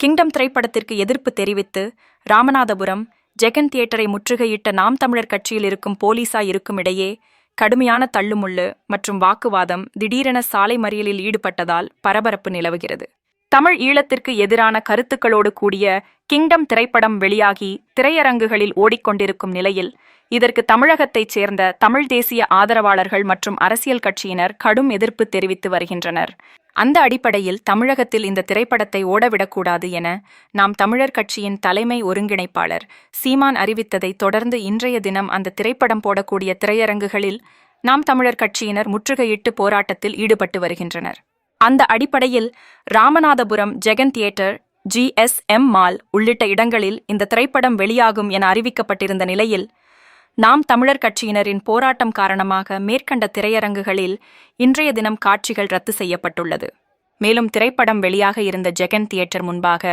Kingdom திரைப்படத்திற்கு எதிர்ப்பு தெரிவித்து ராமநாதபுரம் ஜெகன் தியேட்டரை முற்றுகையிட்ட நாம் தமிழர் கட்சியில் இருக்கும் போலீசா இருக்கும் இடையே கடுமையான தள்ளுமுள்ளு மற்றும் வாக்குவாதம் திடீரென சாலை மறியலில் ஈடுபட்டதால் பரபரப்பு நிலவுகிறது. தமிழ் ஈழத்திற்கு எதிரான கருத்துக்களோடு கூடிய கிங்டம் திரைப்படம் வெளியாகி திரையரங்குகளில் ஓடிக்கொண்டிருக்கும் நிலையில் இதற்கு தமிழகத்தைச் சேர்ந்த தமிழ் தேசிய ஆதரவாளர்கள் மற்றும் அரசியல் கட்சியினர் கடும் எதிர்ப்பு தெரிவித்து வருகின்றனர். அந்த அடிப்படையில் தமிழகத்தில் இந்த திரைப்படத்தை ஓடவிடக்கூடாது என நாம் தமிழர் கட்சியின் தலைமை ஒருங்கிணைப்பாளர் சீமான் அறிவித்ததை தொடர்ந்து இன்றைய தினம் அந்த திரைப்படம் போடக்கூடிய திரையரங்குகளில் நாம் தமிழர் கட்சியினர் முற்றுகையிட்டு போராட்டத்தில் ஈடுபட்டு வருகின்றனர். அந்த அடிப்படையில் Ramanathapuram Jagan theatre GSM mall உள்ளிட்ட இடங்களில் இந்த திரைப்படம் வெளியாகும் என அறிவிக்கப்பட்டிருந்த நிலையில் நாம் தமிழர் கட்சியினரின் போராட்டம் காரணமாக மேற்கண்ட திரையரங்குகளில் இன்றைய தினம் காட்சிகள் ரத்து செய்யப்பட்டுள்ளது. மேலும் திரைப்படம் வெளியாக இருந்த ஜெகன் தியேட்டர் முன்பாக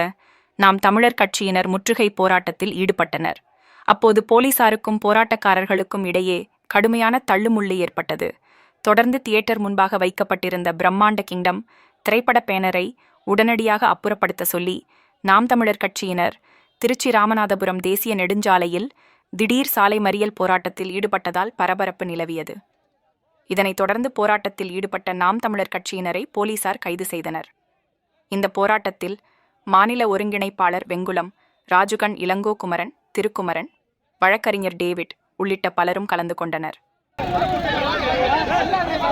நாம் தமிழர் கட்சியினர் முற்றுகை போராட்டத்தில் ஈடுபட்டனர். அப்போது போலீசாருக்கும் போராட்டக்காரர்களுக்கும் இடையே கடுமையான தள்ளுமுள்ளு ஏற்பட்டது. தொடர்ந்து தியேட்டர் முன்பாக வைக்கப்பட்டிருந்த பிரம்மாண்ட கிங்டம் திரைப்பட பேனரை உடனடியாக அப்புறப்படுத்த சொல்லி நாம் தமிழர் கட்சியினர் திருச்சி ராமநாதபுரம் தேசிய நெடுஞ்சாலையில் திடீர் சாலை மறியல் போராட்டத்தில் ஈடுபட்டதால் பரபரப்பு நிலவியது. இதனைத் தொடர்ந்து போராட்டத்தில் ஈடுபட்ட நாம் தமிழர் கட்சியினரை போலீசார் கைது செய்தனர். இந்த போராட்டத்தில் மாநில ஒருங்கிணைப்பாளர் வெங்குளம் ராஜுகன் இளங்கோ குமரன் திருக்குமரன் வழக்கறிஞர் டேவிட் உள்ளிட்ட பலரும் கலந்து கொண்டனர்.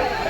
Yeah.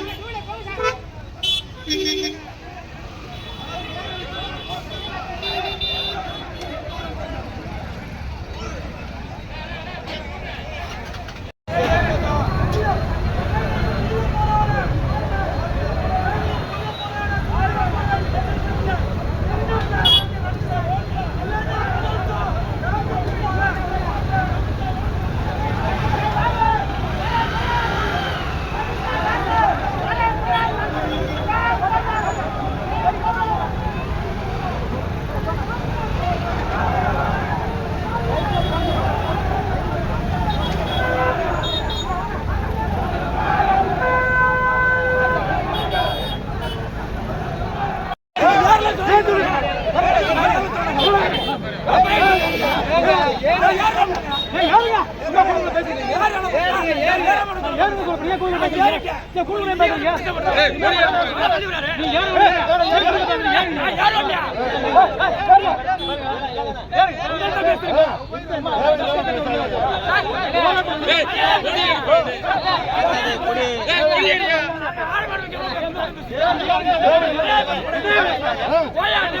நீங்க